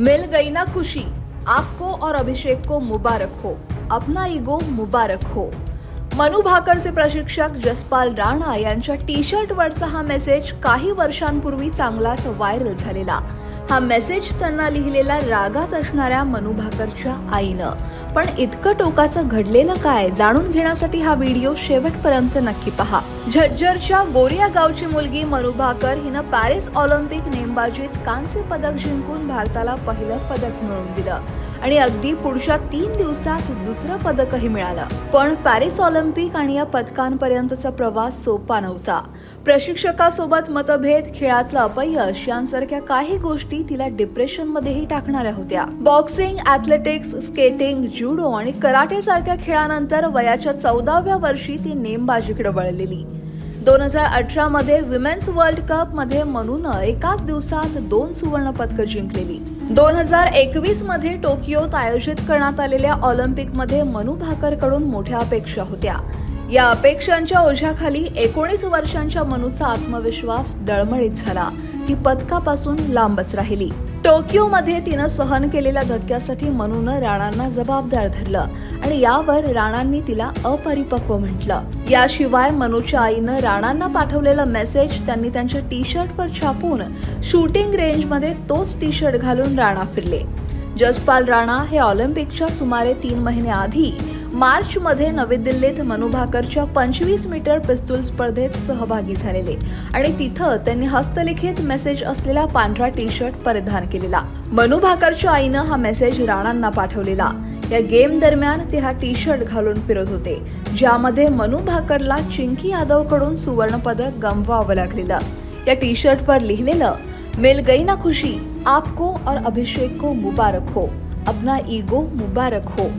Mill गई ना खुशी। आपको और अभिषेक को मुबारक हो। अपना ईगो मुबारक हो। मनु भाकरचे प्रशिक्षक जसपाल राणा यांच्या टी शर्ट वरचा हा मेसेज काही वर्षांपूर्वी चांगलाच व्हायरल झालेला. हा मेसेज त्यांना लिहिलेला रागात असणाऱ्या मनुभाकरच्या आईनं. पण इतकं टोकाचं घडलेलं काय? जाणून घेण्यासाठी हा व्हिडिओ शेवटपर्यंत नक्की पहा. झज्जरच्या गोरिया गावची मुलगी मनुभाकर हिनं पॅरिस ऑलिम्पिक नेमबाजीत कांस्य पदक जिंकून भारताला पहिलं पदक मिळवून दिलं. आणि अगदी पुढच्या तीन दिवसात दुसरं पदकही मिळालं. पण पॅरिस ऑलिम्पिक आणि या पदकांपर्यंतचा प्रवास सोपा नव्हता. प्रशिक्षकासोबत मतभेद खेळातलं अपयश यांसारख्या काही गोष्टी तिला डिप्रेशनमध्येही टाकणाऱ्या होत्या. बॉक्सिंग ॲथलेटिक्स स्केटिंग ज्युडो आणि कराटे सारख्या खेळानंतर वयाच्या चौदाव्या वर्षी ती नेमबाजीकडे वळलेली. दोन हजार अठरा मध्ये विमेन्स वर्ल्ड कपमध्ये मनून एकाच दिवसात दोन सुवर्ण पदकं जिंकलेली. दोन हजार एकवीसमध्ये टोकियोत आयोजित करण्यात आलेल्या ऑलिम्पिकमध्ये मनू भाकरकडून मोठ्या अपेक्षा होत्या. या अपेक्षांच्या ओझ्याखाली एकोणीस वर्षांच्या मनूचा आत्मविश्वास डळमळीत झाला. ती पदकापासून लांबच राहिली. टोकियोमध्ये तिनं सहन केलेल्या धक्क्यासाठी मनूनं राणांना जबाबदार धरलं आणि यावर राणांनी तिला अपरिपक्व म्हटलं. याशिवाय मनूच्या आईनं राणांना पाठवलेला मेसेज त्यांनी त्यांच्या टी शर्टवर छापून शूटिंग रेंजमध्ये तोच टी शर्ट घालून राणा फिरले. जसपाल राणा हे ऑलिम्पिकच्या सुमारे तीन महिने आधी मार्चमध्ये नवी दिल्लीत मनु भाकरच्या पंचवीस मीटर पिस्तूल स्पर्धेत सहभागी झालेले. आणि तिथं त्यांनी हस्तलिखित मेसेज असलेला पांढरा टी शर्ट परिधान केलेला. मनु भाकरच्या आईनं हा मेसेज राणांना पाठवलेला. या गेम दरम्यान ते हा टी शर्ट घालून फिरत होते ज्यामध्ये मनु भाकरला चिंकी यादवकडून सुवर्ण पदक गमवावं लागलेलं. या टी शर्टवर लिहिलेलं मिल गई ना खुशी आपको और अभिषेक को मुबारक हो. अपना ईगो मुबारक हो.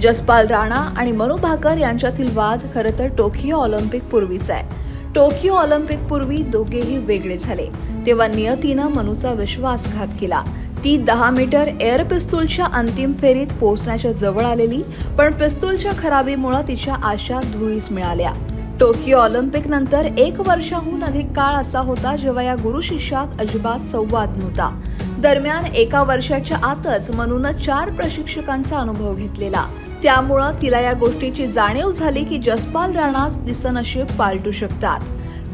जसपाल राणा आणि मनु भाकर यांच्यातील वाद खरं तर टोकियो ऑलिम्पिक पूर्वीचा आहे. टोकियो ऑलिम्पिक पूर्वी दोघेही वेगळे झाले. तेव्हा नियतीनं मनूचा विश्वासघात केला. ती दहा मीटर एअर पिस्तूलच्या अंतिम फेरीत पोहोचण्याच्या जवळ आलेली पण पिस्तूलच्या खराबीमुळे तिच्या आशा धुळीस मिळाल्या. टोकियो ऑलिम्पिक नंतर एक वर्षाहून अधिक काळ असा होता जेव्हा या गुरु शिष्यात अजिबात संवाद नव्हता. दरम्यान एका वर्षाच्या आतच मनूनं चार प्रशिक्षकांचा अनुभव घेतलेला. त्यामुळं तिला या गोष्टीची जाणीव झाली की जसपाल राणाच तिचं पालटू शकतात.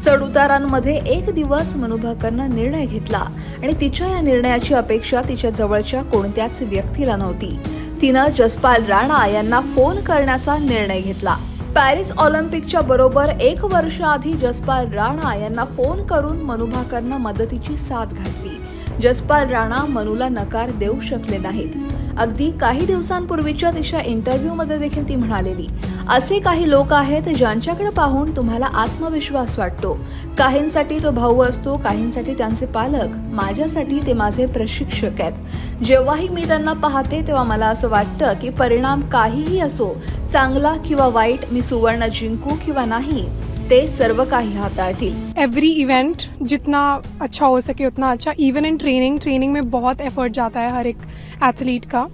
चढउतारांमध्ये एक दिवस मनुभाकरनं निर्णय घेतला आणि तिच्या या निर्णयाची अपेक्षा तिच्या जवळच्या कोणत्याच व्यक्तीला नव्हती. तिनं जसपाल राणा यांना फोन करण्याचा निर्णय घेतला. पॅरिस ऑलिम्पिकच्या बरोबर एक वर्ष आधी जसपाल राणा यांना फोन करून मनुभाकरनं मदतीची साथ घातली. जसपाल राणा मनूला नकार देऊ शकले नाहीत. अगदी काही दिवसांपूर्वीच्या तिच्या इंटरव्ह्यूमध्ये देखील ती म्हणालेली असे काही लोक आहेत ज्यांच्याकडे पाहून तुम्हाला आत्मविश्वास वाटतो. काहींसाठी तो भाऊ असतो काहींसाठी त्यांचे पालक. माझ्यासाठी ते माझे प्रशिक्षक आहेत. जेव्हाही मी त्यांना पाहते तेव्हा मला असं वाटतं की परिणाम काहीही असो चांगला किंवा वाईट मी सुवर्ण जिंकू किंवा नाही. ते सर्व काही हाताळतील. एवरी इवेंट जितना अच्छा हो सके उतना अच्छा. इवन इन ट्रेनिंग ट्रेनिंग में बहुत एफर्ट जाता है हर एक एथलीट का.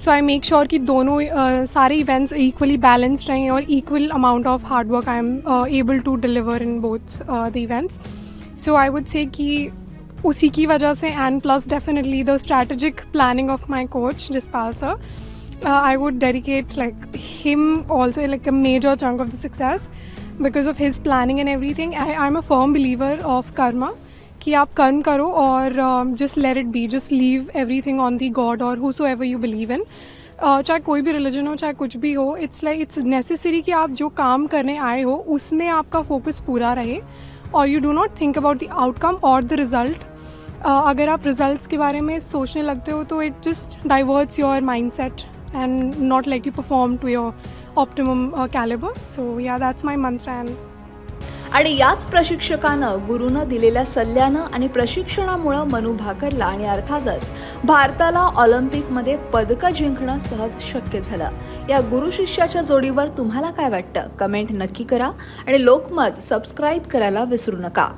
सो आई मेक श्योर कि दोनों uh, सारे इवेंट्स इक्वली बैलेंस्ड रहें और equal amount of hard work I am able to deliver in both the events so I would say कि उसी की वजह से and plus definitely the strategic planning of my coach Jaspal sir uh, I would dedicate like him also like a major chunk of because of his planning and everything I I am a firm believer of karma कि आप कर्म करो और just let it be just leave everything on the God और whosoever you believe in चाहे कोई भी religion हो चाहे कुछ भी हो इट्स लाइक इट्स नेसेसरी कि आप जो काम करने आए हो उसमें आपका फोकस पूरा रहे और you do not think about the outcome और द रिजल्ट अगर आप रिजल्ट्स के बारे में सोचने लगते हो तो it just diverts your mind set and not let you perform to your optimum calibre so yeah that's my mantra and आणि याच प्रशिक्षकानं गुरुनं दिलेल्या सल्ल्यानं आणि प्रशिक्षणामुळं मनू भाकरला आणि अर्थातच भारताला ऑलिम्पिकमध्ये पदकं जिंकणं सहज शक्य झालं. या गुरु शिष्याच्या जोडीवर तुम्हाला काय वाटतं? कमेंट नक्की करा आणि लोकमत सबस्क्राईब करायला विसरू नका.